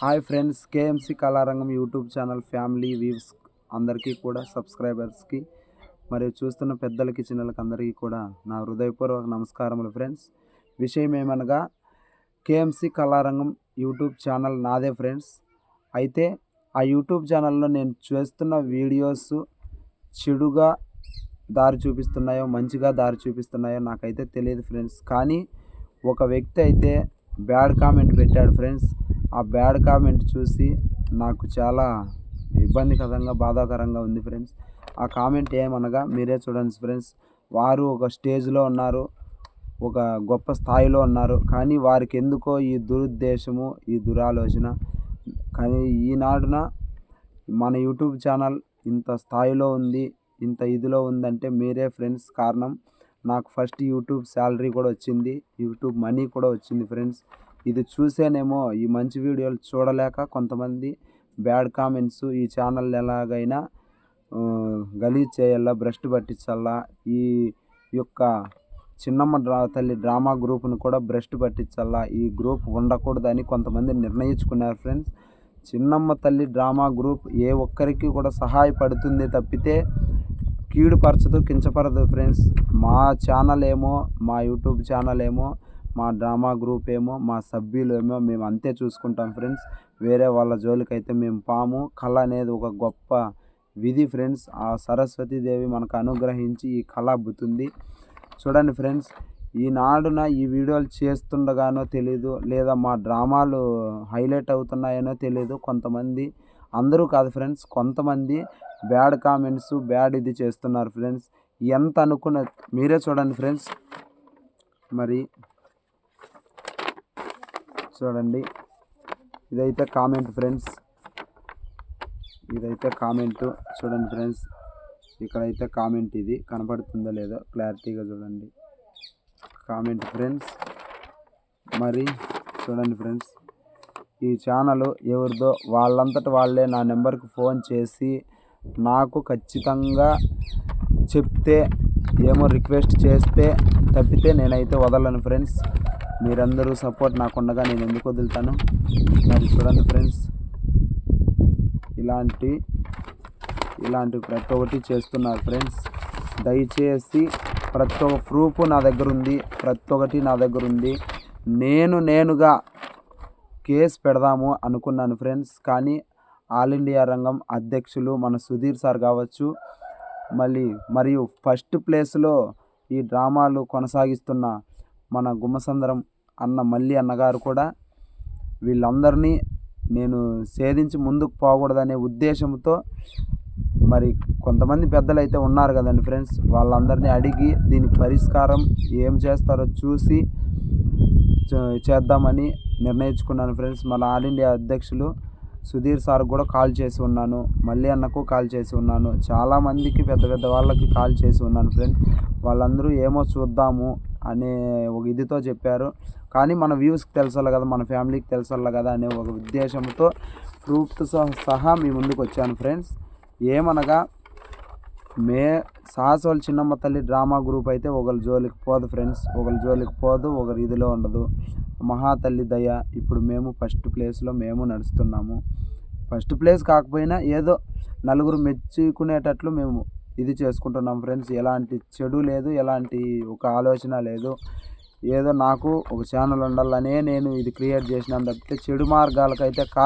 Hi friends KMC Kalarangam YouTube channel family views అందరికీ కూడా సబ్స్క్రైబర్స్కి మరియు చూస్తున్న పెద్దలకి చిన్నలకి అందరికీ కూడా నా హృదయపూర్వక నమస్కారములు ఫ్రెండ్స్. విషయం ఏమనగా కేఎంసి కళారంగం యూట్యూబ్ ఛానల్ నాదే ఫ్రెండ్స్. అయితే ఆ యూట్యూబ్ ఛానల్లో నేను చేస్తున్న వీడియోస్ చెడుగా దారి చూపిస్తున్నాయో మంచిగా దారి చూపిస్తున్నాయో నాకైతే తెలియదు ఫ్రెండ్స్. కానీ ఒక వ్యక్తి అయితే బ్యాడ్ కామెంట్ పెట్టాడు ఫ్రెండ్స్. ఆ బ్యాడ్ కామెంట్ చూసి నాకు చాలా ఇబ్బందికరంగా బాధాకరంగా ఉంది ఫ్రెండ్స్. ఆ కామెంట్ ఏమనగా మీరే చూడండి ఫ్రెండ్స్. వారు ఒక స్టేజ్లో ఉన్నారు ఒక గొప్ప స్థాయిలో ఉన్నారు. కానీ వారికి ఎందుకో ఈ దురుద్దేశము ఈ దురాలోచన. కానీ ఈనాడున మన యూట్యూబ్ ఛానల్ ఇంత స్థాయిలో ఉంది ఇంత ఇదిలో ఉందంటే మీరే ఫ్రెండ్స్ కారణం. నాకు ఫస్ట్ యూట్యూబ్ శాలరీ కూడా వచ్చింది యూట్యూబ్ మనీ కూడా వచ్చింది ఫ్రెండ్స్. ఇది చూసేనేమో ఈ మంచి వీడియోలు చూడలేక కొంతమంది బ్యాడ్ కామెంట్స్ ఈ ఛానల్ ఎలాగైనా గలీజ్ చేయాలా భ్రష్టు పట్టించాలా ఈ యొక్క చిన్నమ్మ డ్రా తల్లి డ్రామా గ్రూప్ను కూడా భ్రష్టు పట్టించాలా ఈ గ్రూప్ ఉండకూడదని కొంతమంది నిర్ణయించుకున్నారు ఫ్రెండ్స్. చిన్నమ్మ తల్లి డ్రామా గ్రూప్ ఏ ఒక్కరికి కూడా సహాయపడుతుంది తప్పితే కీడుపరచదు కించపరదు ఫ్రెండ్స్. మా ఛానల్ ఏమో మా యూట్యూబ్ ఛానల్ ఏమో మా డ్రామా గ్రూప్ ఏమో మా సభ్యులు ఏమో మేము అంతే చూసుకుంటాం ఫ్రెండ్స్. వేరే వాళ్ళ జోలికైతే మేము పాము. కళ అనేది ఒక గొప్ప విధి ఫ్రెండ్స్. ఆ సరస్వతీదేవి మనకు అనుగ్రహించి ఈ కళ అబ్బుతుంది. చూడండి ఫ్రెండ్స్ ఈనాడున ఈ వీడియోలు చేస్తుండగానో తెలీదు లేదా మా డ్రామాలు హైలైట్ అవుతున్నాయనో తెలీదు. కొంతమంది అందరూ కాదు ఫ్రెండ్స్ కొంతమంది బ్యాడ్ కామెంట్స్ బ్యాడ్ ఇది చేస్తున్నారు ఫ్రెండ్స్. ఎంత అనుకున్న మీరే చూడండి ఫ్రెండ్స్. మరి చూడండి ఇదైతే కామెంట్ ఫ్రెండ్స్. ఇదైతే కామెంట్. చూడండి ఫ్రెండ్స్. ఇక్కడైతే కామెంట్ ఇది. కనపడుతుందో లేదో క్లారిటీగా చూడండి. Comment friends. మరి చూడండి ఫ్రెండ్స్. ఈ ఛానల్ ఎవరిదో వాళ్ళంతట వాళ్ళే నా నెంబర్కి ఫోన్ చేసి నాకు ఖచ్చితంగా చెప్తే ఏమో రిక్వెస్ట్ చేస్తే తప్పితే నేనైతే వదలను ఫ్రెండ్స్. మీరందరూ సపోర్ట్ నాకు ఉండగా నేను ఎందుకు వదులుతాను? మరి చూడండి ఫ్రెండ్స్ ఇలాంటి ఇలాంటి ప్రతి ఒక్కటి చేస్తున్నారు ఫ్రెండ్స్. దయచేసి ప్రతి ఒక్క ప్రూఫ్ నా దగ్గర ఉంది ప్రతి ఒక్కటి నా దగ్గర ఉంది. నేను నేనుగా కేసు పెడదాము అనుకున్నాను ఫ్రెండ్స్ కానీ ఆల్ ఇండియా రంగం అధ్యక్షులు మన సుధీర్ సార్ కావచ్చు మళ్ళీ మరియు ఫస్ట్ ప్లేస్లో ఈ డ్రామాలు కొనసాగిస్తున్న మన గుమ్మసందరం అన్న మల్లి అన్నగారు కూడా వీళ్ళందరినీ నేను సేధించి ముందుకు పోకూడదనే ఉద్దేశంతో మరి కొంతమంది పెద్దలు అయితే ఉన్నారు కదండి ఫ్రెండ్స్ వాళ్ళందరినీ అడిగి దీనికి పరిష్కారం ఏం చేస్తారో చూసి చే- చేద్దామని నిర్ణయించుకున్నాను ఫ్రెండ్స్. మన ఆల్ ఇండియా అధ్యక్షులు సుధీర్ సార్ కూడా కాల్ చేసి ఉన్నాను మళ్ళీ అన్నకు కాల్ చేసి ఉన్నాను. చాలామందికి పెద్ద పెద్ద వాళ్ళకి కాల్ చేసి ఉన్నాను ఫ్రెండ్స్. వాళ్ళందరూ ఏమో చూద్దాము అనే ఒక ఇదితో చెప్పారు. కానీ మన వ్యూస్కి తెలుసాలి కదా మన ఫ్యామిలీకి తెలుసాలి కదా అనే ఒక ఉద్దేశంతో ప్రూఫ్తో సహా మీ ముందుకు వచ్చాను ఫ్రెండ్స్. ఏమనగా మే సాహసోల్ చిన్నమ్మ తల్లి డ్రామా గ్రూప్ అయితే ఒకరి జోలికి పోదు ఫ్రెండ్స్. ఒకరి జోలికి పోదు ఒకరి ఇదిలో ఉండదు. మహాతల్లి దయ. ఇప్పుడు మేము ఫస్ట్ ప్లేస్లో మేము నడుస్తున్నాము. ఫస్ట్ ప్లేస్ కాకపోయినా ఏదో నలుగురు మెచ్చుకునేటట్లు మేము ఇది చేసుకుంటున్నాం ఫ్రెండ్స్. ఎలాంటి చెడు లేదు ఎలాంటి ఒక ఆలోచన లేదు. ఏదో నాకు ఒక ఛానల్ ఉండాలనే నేను ఇది క్రియేట్ చేసినాను తప్పితే చెడు మార్గాలకైతే కా